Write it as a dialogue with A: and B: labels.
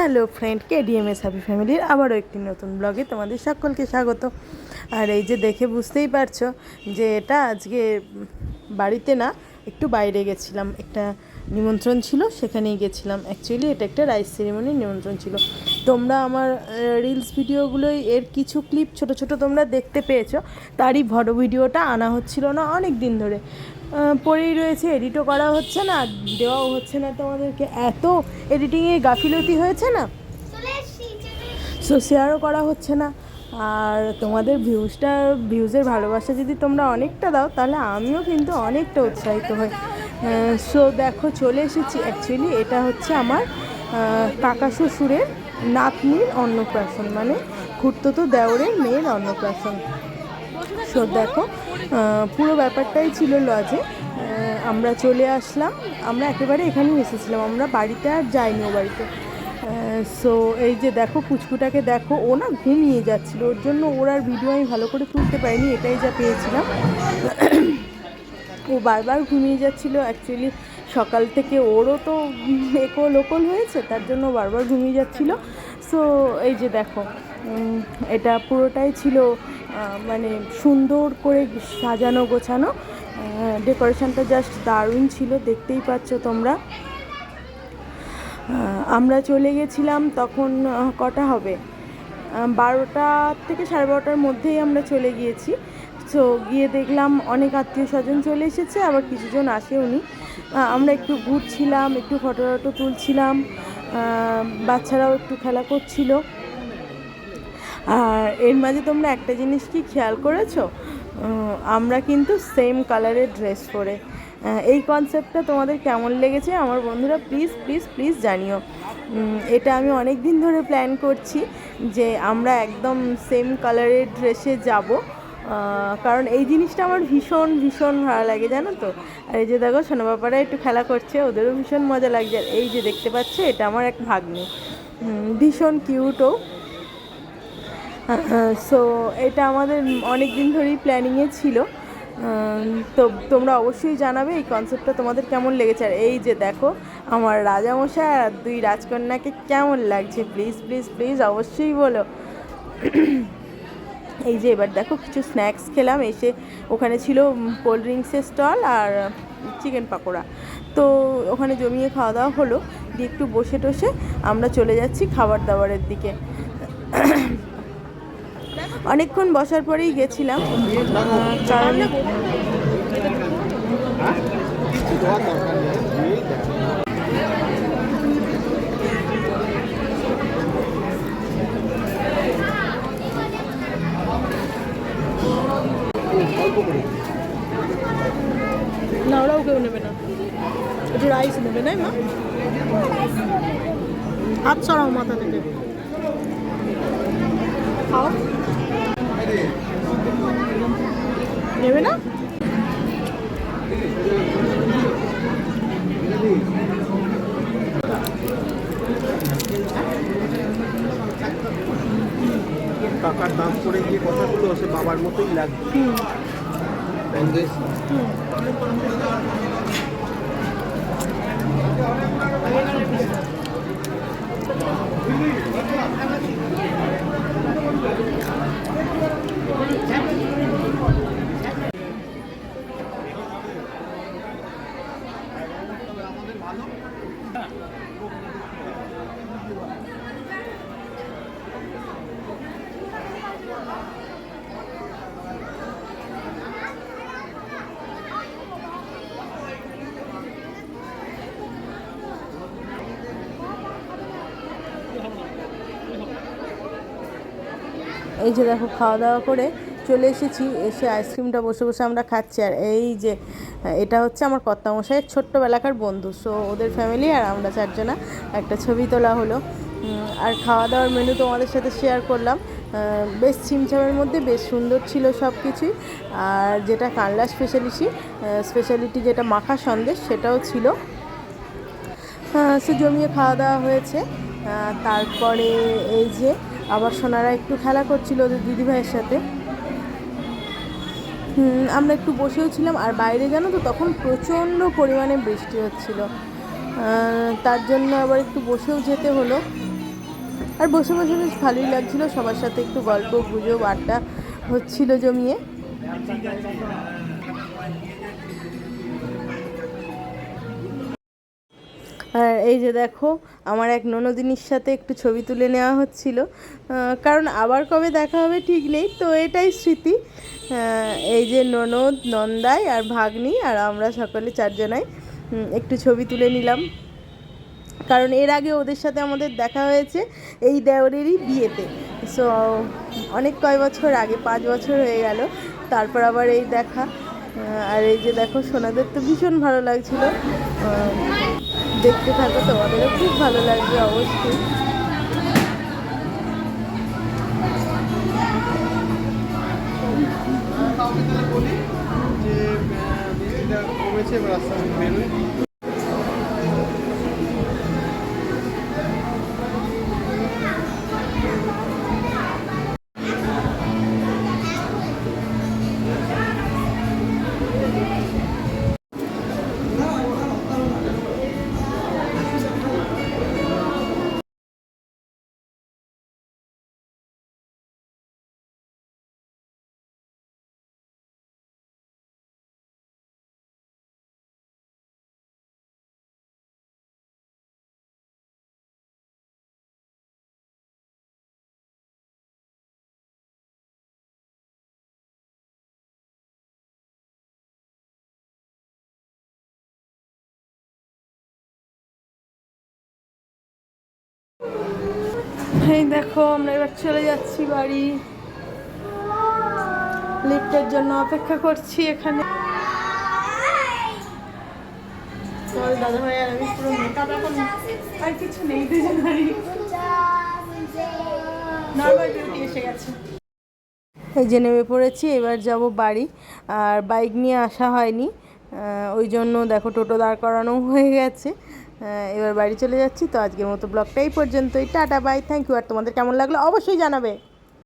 A: Hello friend DMS happy ফ্যামিলির আবারও একটি নতুন ব্লগে তোমাদের সকলকে স্বাগত। আর এই যে দেখে বুঝতেই পারছ যে এটা আজকে বাড়িতে না একটু বাইরে গেছিলাম। একটা নিমন্ত্রণ ছিল, সেখানেই গেছিলাম। অ্যাকচুয়ালি এটা একটা রাইস সেরিমনির নিমন্ত্রণ ছিল। তোমরা আমার রিলস ভিডিওগুলোই এর কিছু ক্লিপ ছোট ছোট তোমরা দেখতে পেয়েছ। তারই বড় ভিডিওটা আনা হচ্ছিল না অনেক দিন ধরে। পড়েই রয়েছে এডিটও করা হচ্ছে না, দেওয়াও হচ্ছে না তোমাদেরকে। এত এডিটিংয়ে গাফিলতি হয়েছে না? সো শেয়ারও করা হচ্ছে না। আর তোমাদের ভিউজটা ভিউজের ভালোবাসা যদি তোমরা অনেকটা দাও, তাহলে আমিও কিন্তু অনেকটা উৎসাহিত হই। সো দেখো, চলে এসেছি। অ্যাকচুয়ালি এটা হচ্ছে আমার কাকা শ্বশুরের নাতনির অন্নপ্রাশন। মানে খুঁড়তো দেওরের মেয়ের অন্নপ্রাশন। সো দেখো। পুরো ব্যাপারটাই ছিল লজে। আমরা চলে আসলাম। আমরা একেবারে এখানেই এসেছিলাম। আমরা বাড়িতে আর যাইনি ও বাড়িতে। সো এই যে দেখো, পুচকুটাকে দেখো, ও না ঘুমিয়ে যাচ্ছিল। ওর জন্য ওর আর ভিডিও আমি ভালো করে তুলতে পারিনি, এটাই যা পেয়েছিলাম। ও বারবার ঘুমিয়ে যাচ্ছিল। অ্যাকচুয়ালি সকাল থেকে ওরও তো একো লোকল হয়েছে, তার জন্য বারবার ঘুমিয়ে যাচ্ছিল। সো এই যে দেখো এটা পুরোটাই ছিল মানে সুন্দর করে সাজানো, গোছানো। ডেকোরেশনটা জাস্ট দারুণ ছিল, দেখতেই পাচ্ছ তোমরা। আমরা চলে গেছিলাম তখন কটা হবে? বারোটা থেকে সাড়ে বারোটার মধ্যেই আমরা চলে গিয়েছি। তো গিয়ে দেখলাম অনেক আত্মীয় স্বজন চলে এসেছে, আবার কিছুজন আসেওনি আমরা একটু ঘুরছিলাম, একটু ফটো টটো তুলছিলাম বাচ্চারাও একটু খেলা করছিল। আর এর মাঝে তোমরা একটা জিনিস কি খেয়াল করেছ? আমরা কিন্তু সেম কালারের ড্রেস পরে। এই কনসেপ্টটা তোমাদের কেমন লেগেছে আমার বন্ধুরা প্লিজ প্লিজ প্লিজ জানিও। এটা আমি অনেক দিন ধরে প্ল্যান করছি যে আমরা একদম সেম কালারের ড্রেসে যাব। কারণ এই জিনিসটা আমার ভীষণ ভীষণ ভালো লাগে, জানো তো? আর এই যে দেখো সোনা বাবারা একটু খেলা করছে, ওদেরও ভীষণ মজা লাগছে। আর এই যে দেখতে পাচ্ছে, এটা আমার এক ভাগ্নি। ভীষণ কিউটও সো এটা আমাদের অনেক দিন ধরেই প্ল্যানিংয়ে ছিল। তো তোমরা অবশ্যই জানাবে এই কনসেপ্টটা তোমাদের কেমন লেগেছে। আর এই যে দেখো, আমার রাজামশাই আর দুই রাজকন্যাকে কেমন লাগছে? প্লিজ প্লিজ প্লিজ অবশ্যই বলো। এই যে এবার দেখো, কিছু স্ন্যাক্স খেলাম। এসে ওখানে ছিল কোল্ড ড্রিঙ্কসের স্টল আর চিকেন পাকোড়া। তো ওখানে জমিয়ে খাওয়া দাওয়া হলো। দিয়ে একটু বসে টসে আমরা চলে যাচ্ছি খাবার দাবারের দিকে। অনেকক্ষণ বসার পরেই গেছিলাম কারণ না ওরাও কেউ নেবে না। একটু রাইস নেবে না? মা হাত সরাও মাথা থেকে। খাও। নেবে না?
B: কাকার দাম করে যে কথাগুলো সে বাবার মতোই লাগবে।
A: এই যে দেখো খাওয়া দাওয়া করে চলে এসেছি, এসে আইসক্রিমটা বসে বসে আমরা খাচ্ছি। আর এই যে, এটা হচ্ছে আমার কর্তামশাইয়ের ছোট্টবেলাকার বন্ধু। সো ওদের ফ্যামিলি আর আমরা চারজনা একটা ছবি তোলা হলো। আর খাওয়া দাওয়ার মেনু তোমাদের সাথে শেয়ার করলাম। বেশ ছিমছামের মধ্যে, বেশ সুন্দর ছিল সব কিছুই আর যেটা কানলা স্পেশালিটি স্পেশালিটি যেটা মাখা সন্দেশ, সেটাও ছিল। সে জমিয়ে খাওয়া দাওয়া হয়েছে তারপরে এই যে আবার সোনারা একটু খেলা করছিল ওদের দিদিভাইয়ের সাথে। আমরা একটু বসেও ছিলাম, আর বাইরে জানো তো, তখন প্রচণ্ড পরিমাণে বৃষ্টি হচ্ছিল। তার জন্য আবার একটু বসেও যেতে হলো। আর বসে বসে বেশ ভালোই লাগছিল, সবার সাথে একটু গল্প, গুজব, আড্ডা হচ্ছিল জমিয়ে। আর এই যে দেখো, আমার এক ননদিনীর সাথে একটু ছবি তুলে নেওয়া হচ্ছিল। কারণ আবার কবে দেখা হবে ঠিক নেই, তো এটাই স্মৃতি। এই যে ননদ, নন্দাই আর ভাগ্নি আর আমরা সকলে চারজনাই একটু ছবি তুলে নিলাম। কারণ এর আগে ওদের সাথে আমাদের দেখা হয়েছে এই দেওরেরই বিয়েতে। সো অনেক কয় বছর আগে, পাঁচ বছর হয়ে গেল, তারপর আবার এই দেখা। আর এই যে দেখো, সোনাদের তো ভীষণ ভালো লাগছিল। দেখতে থাকো তোমাদেরও খুব ভালো লাগবে অবশ্যই।
B: যে কমেছে এবার আস্তে
A: এই দেখো, আমরা এবার চলে যাচ্ছি বাড়ি। লিফটের জন্য অপেক্ষা করছি এখানে। এই যে নেমে পড়েছি, এবার যাব বাড়ি। আর বাইক নিয়ে আসা হয়নি। ওই জন্য দেখো টোটো দাঁড় করানো হয়ে গেছে। এবার বাড়ি চলে যাচ্ছি, তো আজকের মতো ব্লগটা এই পর্যন্তই। টাটা বাই থ্যাংক ইউ আর তোমাদের কেমন লাগল অবশ্যই জানাবে।